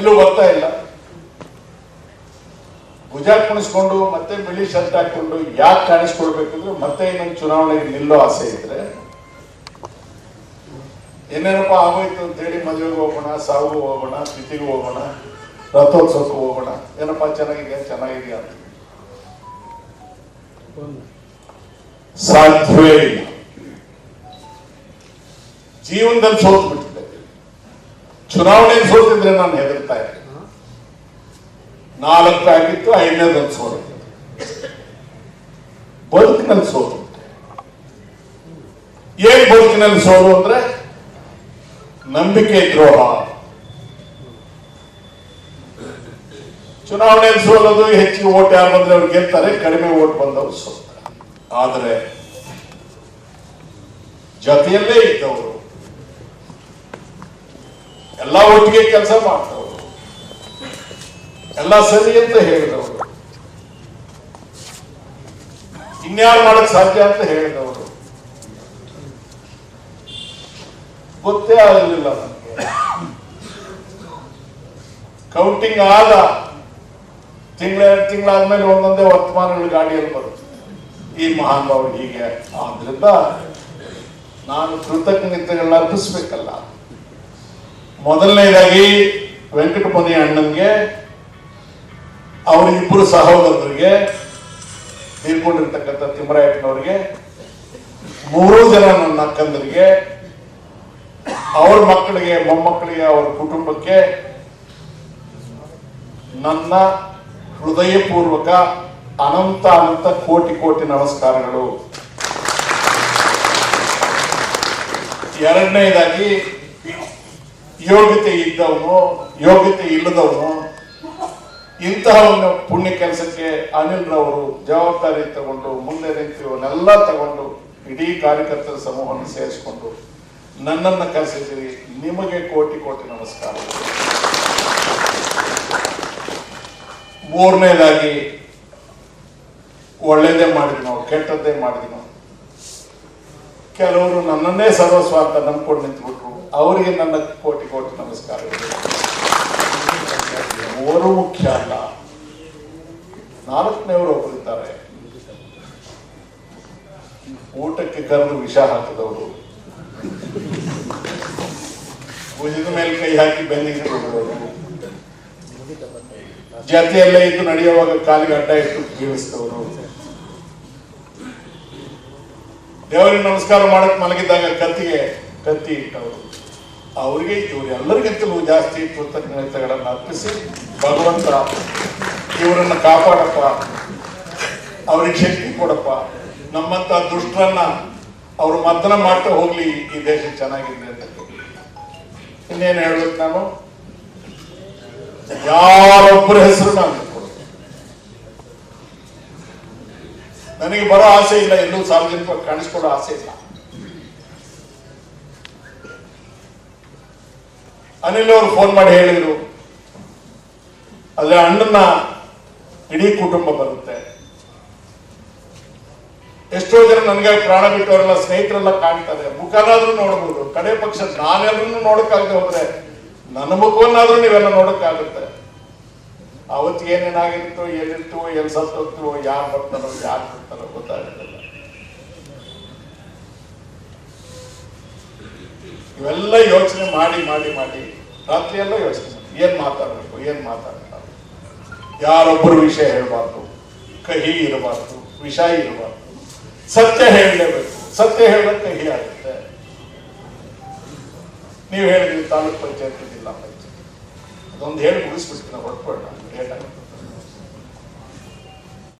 ಎಲ್ಲೂ ಬರ್ತಾ ಇಲ್ಲ. ಭುಜ ಕುಣಿಸ್ಕೊಂಡು ಮತ್ತೆ ಬಿಳಿ ಶರ್ಟ್ ಹಾಕೊಂಡು ಯಾಕೆ ಕಾಣಿಸ್ಕೊಳ್ಬೇಕಂದ್ರೆ ಮತ್ತೆ ಇನ್ನೊಂದು ಚುನಾವಣೆಗೆ ನಿಲ್ಲೋ ಆಸೆ ಇದ್ರೆ ಏನೇನಪ್ಪ ಆಗೋಯ್ತು ಅಂತೇಳಿ ಮದುವೆಗೆ ಹೋಗೋಣ ಸಾವು ಹೋಗೋಣ, ತಿಥಿಗೂ ಹೋಗೋಣ, ರಥೋತ್ಸವಕ್ಕೂ ಹೋಗೋಣ, ಏನಪ್ಪ ಚೆನ್ನಾಗಿದೆಯಾ ಚೆನ್ನಾಗಿದೆಯಾ ಅಂತ. ಸಾಧ್ಯವೇ ಇಲ್ಲ. ಜೀವನದಲ್ಲಿ ಸೋತು ಚುನಾವಣೆಗೆ ಸೋತಿದ್ರೆ ನಾನು ಹೆದರ್ತಾ ಇದ್ದೆ. ನಾಲ್ಕು ಆಗಿತ್ತು, ಐದನೇದೊಂದು ಸೋಲು ಬದುಕಿನಲ್ಲಿ ಸೋತು. ಏನ್ ಬದುಕಿನಲ್ಲಿ ಸೋಲು ಅಂದ್ರೆ ನಂಬಿಕೆ ದ್ರೋಹ. ಚುನಾವಣೆಯಲ್ಲಿ ಸೋಲೋದು ಹೆಚ್ಚಿಗೆ ಓಟ್ ಯಾರು ಬಂದ್ರೆ ಅವ್ರು ಗೆಲ್ತಾರೆ, ಕಡಿಮೆ ಓಟ್ ಬಂದವರು ಸೋಲ್ತಾರೆ ಆದರೆ ಜೊತೆಯಲ್ಲೇ ಇದ್ದವರು ಎಲ್ಲ ಒಟ್ಟಿಗೆ ಕೆಲಸ ಮಾಡ್ತವ್ರು. ಎಲ್ಲ ಸರಿ ಅಂತ ಹೇಳಿದವರು. ಇನ್ಯಾರು ಮಾಡಕ್ ಸಾಧ್ಯ ಅಂತ ಹೇಳಿದವರು. ಗೊತ್ತೇ ಆಗಲಿಲ್ಲ ನನಗೆ ಕೌಂಟಿಂಗ್ ಆದ ತಿಂಗಳ, ತಿಂಗಳಾದ್ಮೇಲೆ ಒಂದೊಂದೇ ವರ್ತಮಾನಗಳು ಗಾಡಿಯಲ್ಲಿ ಬರುತ್ತೆ. ಈ ಮಹಾನ್ ಹೀಗೆ. ಆದ್ರಿಂದ ನಾನು ಕೃತಜ್ಞತೆಗಳನ್ನ ಅರ್ಪಿಸ್ಬೇಕಲ್ಲ. ಮೊದಲನೇದಾಗಿ ವೆಂಕಟಮುನಿ ಅಣ್ಣನ್ಗೆ ಅವರ ಇಬ್ಬರು ಸಹೋದರರಿಗೆ ತೀರ್ಕೊಂಡಿರ್ತಕ್ಕಂಥ ತಿಮ್ಮರಾಯಪ್ಪನವರಿಗೆ, ಮೂರು ಜನ ನನ್ನ ಅಕ್ಕಂದರಿಗೆ, ಅವ್ರ ಮಕ್ಕಳಿಗೆ, ಮೊಮ್ಮಕ್ಕಳಿಗೆ, ಅವ್ರ ಕುಟುಂಬಕ್ಕೆ ನನ್ನ ಹೃದಯಪೂರ್ವಕ ಅನಂತ ಅನಂತ ಕೋಟಿ ಕೋಟಿ ನಮಸ್ಕಾರಗಳು. ಎರಡನೇದಾಗಿ ಯೋಗ್ಯತೆ ಇದ್ದವನು, ಯೋಗ್ಯತೆ ಇಲ್ಲದವನು ಇಂತಹ ಒಂದು ಪುಣ್ಯ ಕೆಲಸಕ್ಕೆ ಅನಿಲ್ ರವರು ಜವಾಬ್ದಾರಿ ತಗೊಂಡು, ಮುಂದೆ ನಿಂತು ತಗೊಂಡು, ಇಡೀ ಕಾರ್ಯಕರ್ತರ ಸಮೂಹವನ್ನು ಸೇರಿಸಿಕೊಂಡು ನನ್ನನ್ನು ಕರೆಸಿದ್ದೀರಿ. ನಿಮಗೆ ಕೋಟಿ ಕೋಟಿ ನಮಸ್ಕಾರ. ಮೂರನೇದಾಗಿ, ಒಳ್ಳೇದೇ ಮಾಡಿದ್ವಿ ನಾವು, ಕೆಟ್ಟದ್ದೇ ಮಾಡಿದ್ವಿ ನಾವು. ಕೆಲವರು ನನ್ನನ್ನೇ ಸರ್ವಸ್ವಾರ್ಥ ನಂಬ್ಕೊಂಡು ನಿಂತ್ಬಿಟ್ರು. ಅವರಿಗೆ ನನ್ನ ಕೋಟಿ ಕೋಟಿ ನಮಸ್ಕಾರಗಳು. ಮೂವರು ಮುಖ್ಯ ಅಲ್ಲ. ನಾಲ್ಕನೇವರು ಒಬ್ಬರಿದ್ದಾರೆ ಊಟಕ್ಕೆ ಕರೆದು ವಿಷ ಹಾಕಿದವರು. ಭುಜದ ಮೇಲೆ ಕೈ ಹಾಕಿ ಬೆನ್ನಿಗೆ ಜೊತೆಯಲ್ಲೇ ಇದ್ದು ನಡೆಯುವಾಗ ಕಾಲಿಗೆ ಅಡ್ಡ ಇಟ್ಟು ಬೀಳಿಸಿದವರು ದೇವರಿಗೆ ನಮಸ್ಕಾರ ಮಾಡಕ್ ಮಲಗಿದ್ದಾಗ ಕತ್ತಿಗೆ ಕತ್ತಿ ಇಟ್ಟವರು. ಅವರಿಗೆ ಇವರು ಎಲ್ಲರಿಗಿಂತಲೂ ಜಾಸ್ತಿ ಕೃತಜ್ಞತೆಗಳನ್ನು ಅರ್ಪಿಸಿ ಭಗವಂತ ಇವರನ್ನ ಕಾಪಾಡಪ್ಪ. ಅವ್ರಿಗೆ ಶಕ್ತಿ ಕೊಡಪ್ಪ. ನಮ್ಮಂತ ದುಷ್ಟರನ್ನ ಅವರು ಮದ್ದನ ಮಾಡ್ತಾ ಹೋಗ್ಲಿ ಈ ದೇಶ ಚೆನ್ನಾಗಿದೆ ಅಂತ. ಇನ್ನೇನು ಹೇಳ್ಬೇಕು ನಾನು? ಯಾರೊಬ್ಬರ ಹೆಸರು ನಾನು. ನನಗೆ ಬರೋ ಆಸೆ ಇಲ್ಲ, ಎಲ್ಲೂ ಸಾರ್ವಜನಿಕವಾಗಿ ಕಾಣಿಸ್ಕೊಳ್ಳೋ ಆಸೆ ಇಲ್ಲ. ಅನಿಲ್ ಅವರು ಫೋನ್ ಮಾಡಿ ಹೇಳಿದ್ರು. ಅಲ್ಲೇ ಅಣ್ಣನ ಇಡೀ ಕುಟುಂಬ ಬರುತ್ತೆ. ಎಷ್ಟೋ ಜನ ನನಗೆ ಪ್ರಾಣ ಬಿಟ್ಟವರೆಲ್ಲ ಸ್ನೇಹಿತರೆಲ್ಲ ಕಾಣ್ತಾರೆ. ಮುಖನಾದ್ರೂ ನೋಡ್ಬೋದು. ಕಡೆ ಪಕ್ಷ ನಾನೆಲ್ಲರೂ ನೋಡಕ್ಕಾಗದೆ ಹೋದ್ರೆ ನನ್ನ ಮುಖವನ್ನಾದ್ರೂ ನೀವೆಲ್ಲ ನೋಡಕ್ಕಾಗುತ್ತೆ. ಅವತ್ತಿಗೆ ಏನೇನಾಗಿತ್ತು ಎಲ್ಲಿತ್ತು ಎಲ್ಲಿ ಸತ್ತೋಗ್ತು ಯಾರು ಬರ್ತಾರೋ ಯಾರು ಬರ್ತಾರೋ ಗೊತ್ತಾಗುತ್ತಿಲ್ಲ ಇವೆಲ್ಲ ಯೋಚನೆ ಮಾಡಿ ಮಾಡಿ ಮಾಡಿ ರಾತ್ರಿ ಎಲ್ಲ ಯೋಚನೆ ಮಾಡಿ. ಏನ್ ಮಾತಾಡ್ಬೇಕು, ಏನ್ ಮಾತಾಡ್ತಾರೆ ಯಾರೊಬ್ಬರು ವಿಷಯ ಹೇಳಬಾರ್ದು. ಕಹಿ ಇರಬಾರ್ದು, ವಿಷ ಇರಬಾರ್ದು. ಸತ್ಯ ಹೇಳಲೇಬೇಕು. ಸತ್ಯ ಹೇಳಿದ್ರೆ ಕಹಿ ಆಗುತ್ತೆ. ನೀವು ಹೇಳಿದ್ರಿ ತಾಲೂಕ್ ಪಂಚಾಯತ್ ಜಿಲ್ಲಾ ಪಂಚಾಯತ್. ಅದೊಂದು ಹೇಳಿ ಮುಗಿಸ್ಬಿಡ್ತೀನಿ ಹೊರಟ್ಬೇಡ ಲೇಟ್